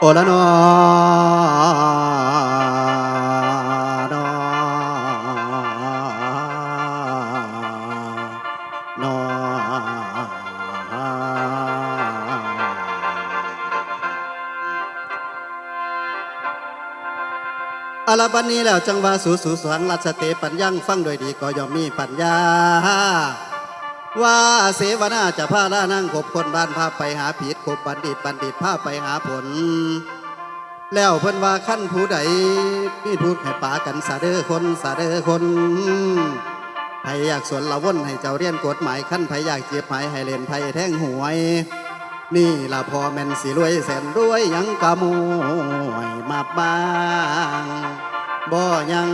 โอละนออนออาลาบันนี้แล้วจังว่าสูสูสวังรัชเตปัญญังฟังโดยดีก็ย่อมมีปัญญา ว่าเสวนาจะพาล่านั่งกบคนบ้านพาไปหาผิดกบบัณฑิตบัณฑิตพาไปหาผล แล้วเพิ่นว่าขั้นผู้ใดมีพูดให้ป่ากันสาเด้อคนสาเด้อคนไผอยากสวนละว่นให้เจ้าเรียนกฎหมายขั้นไผอยากเจ็บหายให้เล่นไผแท่งหวย นี่ละพอแม่นสิรวยแสนรวยยังกะมวยมาบ้างบ่ยัง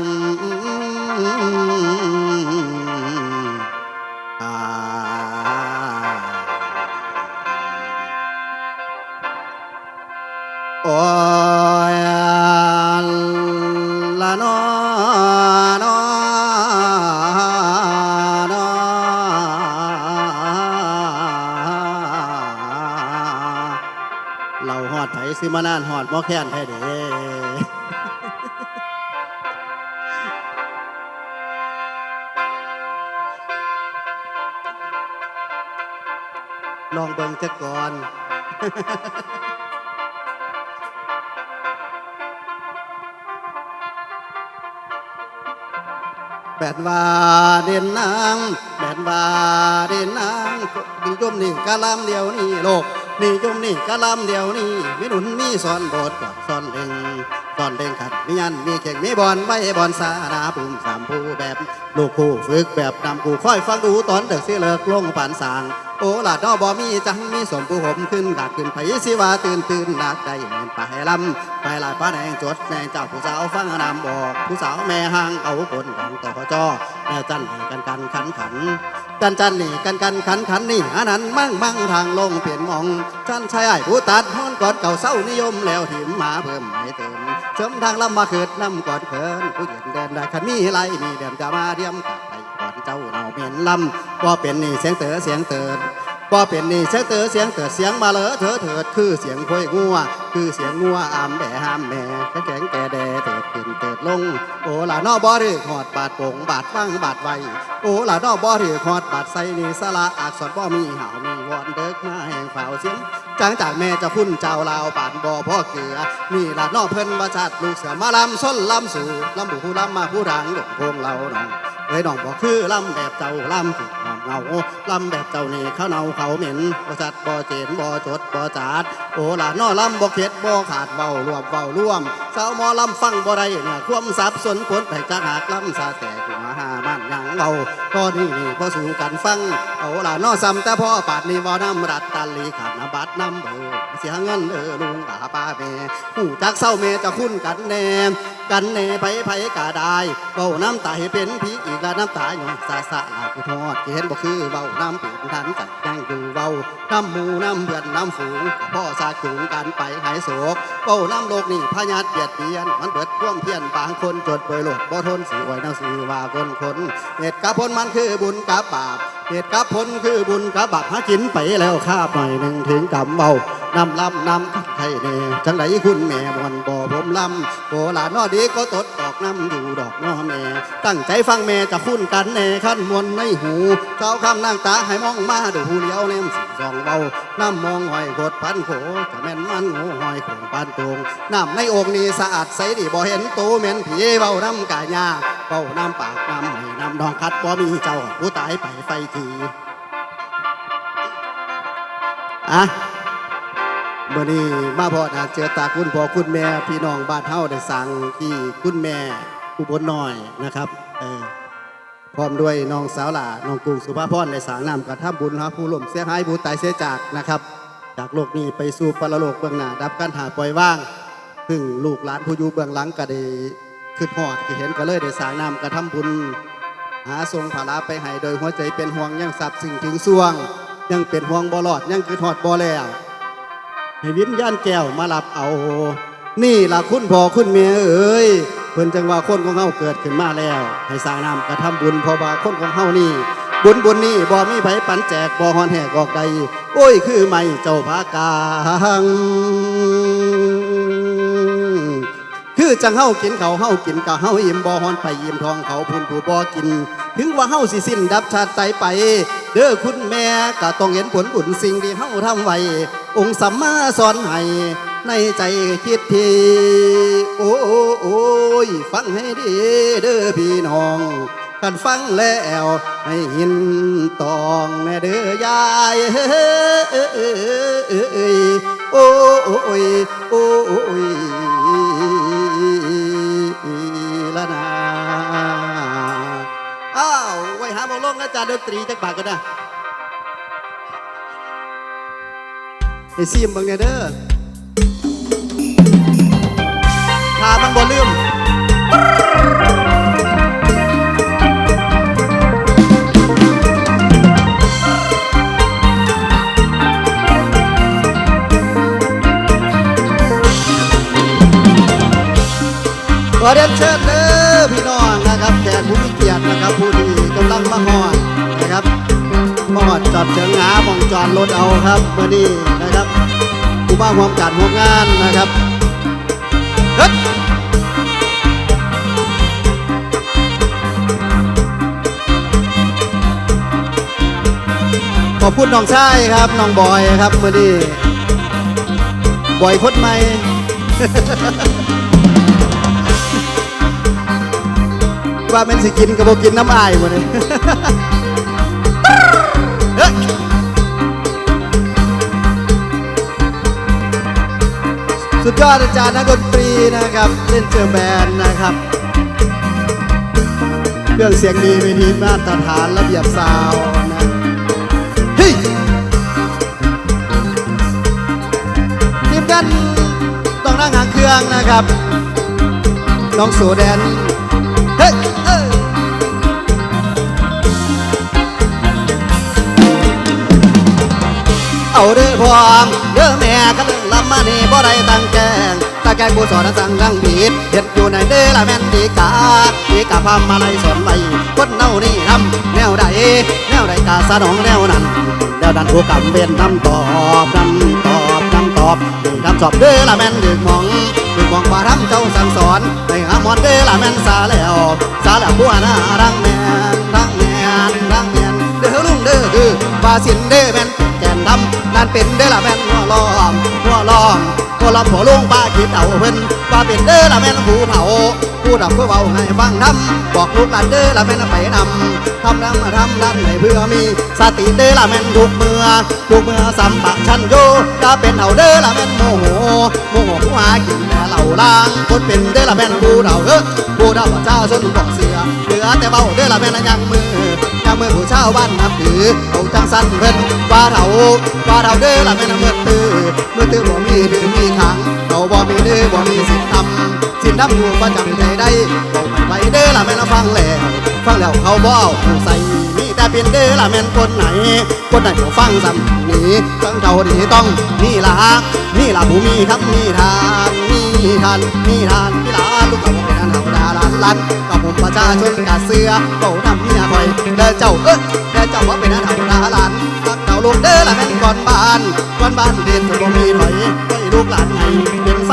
โอ้ยละนอนอนเราหอดไผซื้อมานานหอดหมอแค้นแท้เด้ลองเบิ่งจะก่อน แบดว่าเด่นนางแบดว่าเด่นนางนิยมนี่กะลำเดียวนี่โลกนิยมนี่กะลำเดียวนี่มีหนุนมีสอนบทกอดสอนเล่ง สอนเล่งขัดมียันมีเข่งมีบอลไว้บอลสานาปุ่มสามผู้แบบ ลูกคู่ฝึกแบบนำกูค่อยฟังดูตอนเด็กเสิเลิกลงผ่านสาง โอ้ลาดอบ่มีจังมีสมผู้ผมขึ้นกาดขึ้นไผสิว่าตื่นตื่นนักใจเหมือนไปลำไปลายป้าแดงจดแดงเจ้าผู้สาวฟังนำบอก ผู้สาวแม่ห้างเอาคนดังต่อจอแล้วจันหนีกันกันขันขัน กันจันนี่กันกันขันขันนี่อันนั้นมั่งมั่งทางลงเปลี่ยนมองจันชายไอ้ผู้ตัดฮ้อนกอดเก่าเศร้านิยมแล้วหิมมาเพิ่มไม่เติมเสริมทางลำมาเกิดน้ำกอดเขินผู้เหยียนแดนได้ขันมีไรมีเดิมจะมาเดียมกับไปกอดเจ้าเราเมียนลำก็เป็นนี่เสียงเต๋อเสียงเต๋อ ว่าเป็นนี่เสียงเต๋อเสียงเต๋อเสียงมาเลอเถอเถิดคือเสียงคุยงัว คือเสียงงัวอามแบหามแม่แข็งแก่แดเถิดขึ้นเถิดลง โอ้ละนอบอหรือหอดบาดปงบาดฟังบาดไวโอ้ละนอบอหรือหอดบาดใส่นี่สละอักษรบ่มีหาวมีวอนเด็กมาแห่งเฝ้าเสียงจังจากแม่จะพุ่นเจ้าลาวปานบ่อพ่อเกลือนี่ละนอเพิ่นว่าจัดลูกเสือมาลำส้นลำสู่ลำบุผู้ลำมาผู้รังดงพงเราน้องเอ้ยน้องบอกคือลำแบบเจ้าลำสุด หอมเงาลำแบบเจ้านี่เขาเนาเขาเหม็นบ่จัดบ่เจนบ่จดบ่จัดโอ้ล่ะน้อลำบ่เข็ดบ่ขาดเบารวมเบาร่วมสาวหมอลำฟังบ่ได้เนี่ยความสับสนผลไปจากหากลำซาแต่กูมาหามันยังเอาพอนี่นี่พอสู่กันฟังเอาล่ะน้อซ้ำแต่พ่อปาดนี่บ่น้ำรัดตันลีขาดน้ำบัดน้ำเบอร์เสียเงินเออลุงอาป้าแม่หูจักเศร้าแม่จะคุ้นกันแน่กันแน่ไผไผกาได้เบาน้ำตาให้เป็นผีอีกแล้วน้ำตาหยอยสาสะลาคือทอดเห็นบคือเบาน้ำปีนทันจัดยังอยู่เบาน้ำหมูน้ำเบือนน้ำฝูงพ่อสาขึงกันไปหายโศกเบาน้ำโลกนี่พญาติเบียดเบียน มันเบิดท่วมเพียนบางคนจดเบยโลดบ่ทนสิไว้น้ำสีว่าคนคนเหตุกับผลมันคือบุญกับบาปเหตุกับผลคือบุญกับบาปหากินไปแล้วคาบหน่อยหนึ่งถึงกำเบา นำลำนำกันไทยเน่จังไดคุณแม่มวนบ่ผมลำโบหลานนอดีก็ตดดอกน้ำอยู่ดอกน้อแม่ตั้งใจฟังแม่จะคุ้นกันแน่ขั้นมวนในหู เจ้าคำนางตาให้มองมาดูเลี้ยวแนมสีสองเบาน้ำมองหอยกดพันโขจะแม่นมันโง่หอยขงปานตรงน้ำในองค์นี้สะอาดใสดีบ่เห็นโตแม่นผีเบาน้ำกายาเบาน้ำปากน้ำให้น้ำดองคัดบ่มีเจ้าผู้ตายไปไฟทีอะ เมื่อนี้มาพอดาเจอตาคุณพ่อคุณแม่พี่น้องบ้านเฮาได้สั่งที่คุณแม่อุบลน้อยนะครับเออพร้อมด้วยน้องสาวหล่าน้องกุ้งสุภาพรได้สางนำกระทำบุญครับผู้ล่มเสียหายผู้ตายเสียจากนะครับ จากโลกนี้ไปสู่ปรโลกเบื้องหน้าดับการหาปล่อยว่างซึ่งลูกหลานผู้อยู่เบื้องหลังก็ได้ขึ้นหอดที่เห็นก็เลยได้สางนำกระทำบุญ หาทรงภาระไปให้โดยหัวใจเป็นห่วงยังสับสิ่งถึงส่วง ยังเป็นห่วงบ่รอดยังคือทอดบ่แล้ว ให้วิญญาณแก้วมารับเอา นี่ล่ะคุณพ่อคุณแม่เอ้ยเพิ่นจังว่าคนของเฮาเกิดขึ้นมาแล้ว ให้สร้างน้ำกระทำบุญพราะว่าคนของเฮานี่ บุญบุญนี่บ่มีไผปันแจกบ่ฮอนแหกออกใดโอ้ยคือไม่เจ้าภากางคือจังเฮากินเขาเฮากินกะเฮาอิ่มบ่ฮอนไปยิ้มทองเขาพุ่นผู้บ่กิน ถึงว่าเฮาสิสิ้นดับชาติไป เด้อคุณแม่ก็ต้องเห็นผลบุญสิ่งที่เฮาทำไว้ องค์สัมมาสอนให้ในใจคิดทีโอ้โอ้ยฟังให้ดีเด้อพี่น้อง กันฟังแล้วให้หินตองแน่เด้อยายเอ้ยโอ้ยโอ้ยละนาอ้าวไว้หาบอลงอาจารย์ดนตรีจักบาทกันนะ ไอ้ซีมเบังเนี่ยเด้อถ้ามันบ่ลืม ขอเรียนเชิญเด้อพี่น้องนะครับแขกผู้มีเกียรตินะครับผู้ที่กำลังมาหอดนะครับมาหอดจอดเชิงหาหมองจอดรถเอาครับเมื่อนี้นะ คู่บ้าความการร่วมงานนะครับฮ้ยขอบคุณน้องชายครับน้องบอยครับเมื่อนี้บอยคนใหม่ว่าแมันสิกินกับโบกินน้ำอายหมดเลย สุดยอดอาจารย์นักดนตรีนะครับ เล่นเจอแบนนะครับ เครื่องเสียงดีเวทีมาตรฐานระเบียบซาวนะเฮ้ยทีมกันต้องนั่งหางเครื่องนะครับ น้องโสแดน เอาเด้อพองเด้อแม่กันเรื่องลำมานี่บ่ได้ตั้งแกงตาแกงกูสอนสั่งดังผิดเห็ดอยู่ในเด้อละแม่นดีกาดีกาพามาไล่สอนไว้คนเน่านี่ทำแนวใดแนวใดกาสนองแนวนั้นแนวดันผู้กำเวนนำตอบนำตอบนำตอบนี่นำสอบเด้อละแม่นดึกมองดึกมองว่าทำเจ้าสั่งสอนในหามอนเด้อละแม่นสาแล้วสาแล้วบัวหน้ารังแมนรังแมนรังแมนเด้อลุงเด้อคือ ว่าสินเด้แม่นแก่นดำนั่นเป็นเด้ละแม่นหัวล้อมหัวล้อมหัวล้อมหัวลุงป้าคิดเอาเพิ่นว่าเป็นเด้ละแม่นผู้เผาผู้ดับผู้เบาให้ฟังทำบอกลูกหลานเด้ละแม่นไปนำทำนำมาทำนั่นให้เพื่อมี สติเด้ละแม่นทุกเมื่อทุกเมื่อสัมปะชันโยจะเป็นเอาเด้ละแม่นโมโหโมโหผู้หากินแต่เหล่าล่างคนเป็นเด้ละแม่นผู้เดาเออผู้เดาว่าเจ้าชนบอกเสือ อแต่เบาเด้อละแม่นยังมือยังมือผู้ช่าบ้านนับถือเอาจังสั้นเพิ่นว่าเถาว่าเถาเด้อละแม่นเมื่อตื้อเมื่อตื้อบ่มีดื้อมีขังเขาบ่มีดื้อบ่มีสิทธิ์ทำสิทธิ์ทำอยู่ประจำใจได้บอกไม่ไหวเด้อละแม่นฟังแล้วฟังแล้วเขาบ่เอาใส่มีแต่เป็นเด้อละแม่นคนไหน คนไหนบ่ฟังซ้ำนี้ฟังเท่าดีต้องนี่ล่ะนี่ล่ะผู้มีครับมีทานมีทานมีทานมีหลานลูกเขาเป็นอันเฮาาลานลันกับผมประชาชนกาเสือเบานำเมียคอยเด้อเจ้าเอ้ยเด้อเจ้าว่าเป็นอันเฮาดาลานฟังเท่าลูกเด้อละแม่นก่อนบ้านก่อนบ้านเด่นบ่มีถอยไว้ลูกหลานไงเป็นไฟ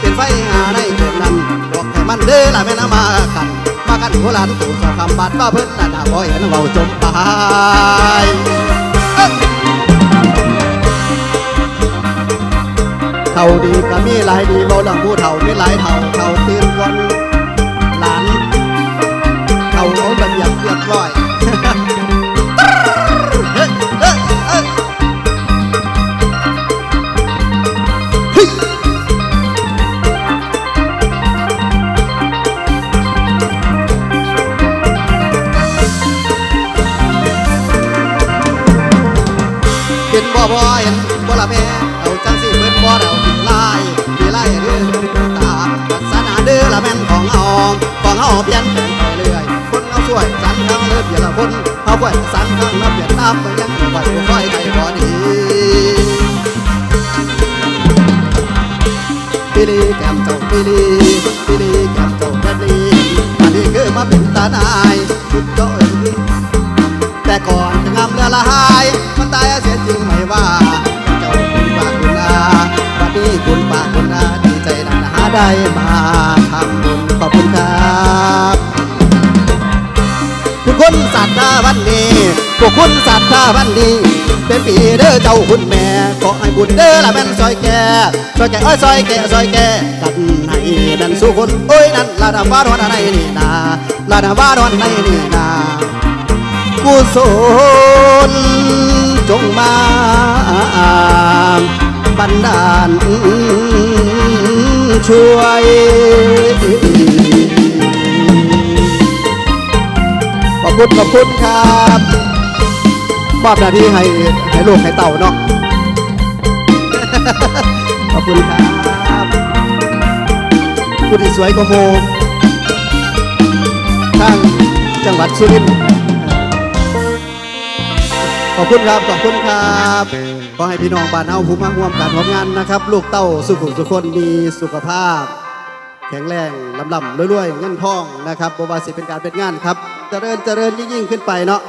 เป็นไฟหาในเกิดนั้นบอกให้มันเด้อละแม่นมากันมากันหัวหลานตู่สอคำบัดว่าเพิ่นน่ะน่าบ่เห็นเว้าจมตายเท่าดีก็มีหลายดีเว้าเรื่องผู้เฒ่ามีหลายเฒ่าเฒ่าตื่นก่อน บ่บ่เห็นบ่ละแม่เอาจังสิเพิ่นบ่เอาขี้ลายขี้ลายเด้อตาศาสนาเด้อละแม่นของเฮาของเฮาเปลี่ยนแปลงไปเรื่อยคนเฮาช่วยสันทางเลิศเปลี่ยนละคนเฮาช่วยสันทางนับเปลี่ยนตามไปยังไหวบ่ค่อยไปบ่ดีปีลีแก้มเจ้าปีลีปีลีแก้มเจ้าแก้มลีอันนี้คือมาเป็นตาหนายชุดเจ้าเอ้ย แต่ก่อนจะงามเรือละหายมันตายเสียจริงไม่ว่า เจ้าคุณปากคุณอาวันนี้คุณปากคุณอาดีใจนักหาได้มาทำบุญขอบคุณครับทุกคนศรัทธาวันนี้พวกคุณศรัทธาวันนี้เป็นปีเด้อเจ้าคุณแม่ขอให้บุญเด้อละแม่นซอยแก่ซอยแก่อ้อยซอยแก่ซอยแก่กันให้นั่นสู้คนโอ้ยนั่นลาดาว่านวันในนี่นาลาดาว่านวันในนี่นา กุศลจงมาบันดาลช่วยขอบคุณขอบคุณครับมอบหน้าที่ให้ให้ลูกให้เต่าเนาะขอบคุณครับผู้ที่สวยกว่าโมทางจังหวัดสุรินทร์ ขอบคุณครับ ขอบคุณครับขอให้พี่น้องบ้านเฮาผู้มาร่วมการร่วมงานนะครับ ลูกเต้าสุขุมสุขคนมีสุขภาพ แข็งแรงลำลำรวยๆเงินทองนะครับบว่าสิเป็นการเป็นงานครับ เจริญเจริญยิ่งๆขึ้นไปเนาะ